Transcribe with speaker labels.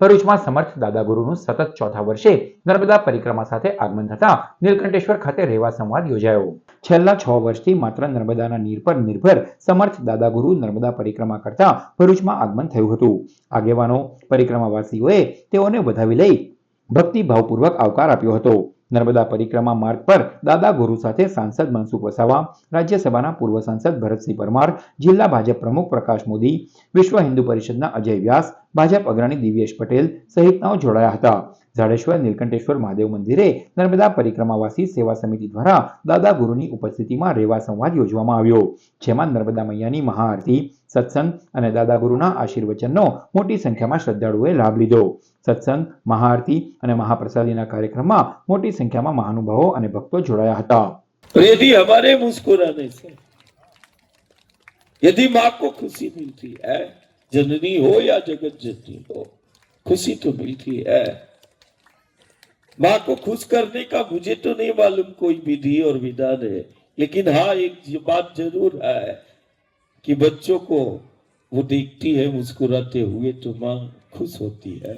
Speaker 1: ભરૂચમાં સમર્થ દાદા ગુરુનું સતત ચોથા વર્ષે નર્મદા પરિક્રમા સાથે આગમન થતા નીલકંઠેશ્વર ખાતે રેવા સંવાદ યોજાયો. છેલ્લા છ વર્ષથી માત્ર નર્મદાના નીર પર નિર્ભર સમર્થ દાદા ગુરુ નર્મદા પરિક્રમા કરતા ભરૂચમાં આગમન થયું હતું. આગેવાનો, પરિક્રમાવાસીઓએ તેઓને વધાવી લઈ ભક્તિભાવપૂર્વક આવકાર આપ્યો હતો. નર્મદા પરિક્રમા માર્ગ પર દાદા ગુરુ સાથે સાંસદ મનસુખ વસાવા, રાજ્યસભાના પૂર્વ સાંસદ ભરતસિંહ પરમાર, જિલ્લા ભાજપ પ્રમુખ પ્રકાશ મોદી, વિશ્વ હિન્દુ પરિષદના અજય વ્યાસ, ભાજપ અગ્રણી દિવ્યેશ પટેલ સહિતનાઓ જોડાયા હતા. ઝાડેશ્વર નીલકંઠેશ્વર મહાદેવ મંદિરે નર્મદા પરિક્રમાવાસી સેવા સમિતિ દ્વારા દાદા ગુરુની ઉપસ્થિતિમાં રેવા સંવાદ યોજવામાં આવ્યો જેમાં નર્મદા મૈયાની મહાઆરતી સત્સંગ અને દાદા ગુરુના આશીર્વચનનો મોટી સંખ્યામાં શ્રદ્ધાળુઓએ લાભ લીધો સત્સંગ મહાઆરતી અને મહાપ્રસાદીના કાર્યક્રમમાં મોટી સંખ્યામાં મહાનુભાવો અને ભક્તો જોડાયા હતા
Speaker 2: तो यदि हमारे मुस्कुराने से यदि माँ को खुशी मिलती है जननी हो या जगत जननी हो खुशी तो मिलती है माँ को खुश करने का मुझे तो नहीं मालूम कोई विधि और विधान है। लेकिन हाँ एक बात ज़रूर है कि बच्चों को वो देखती है, मुस्कुराते हुए तो माँ खुश होती है।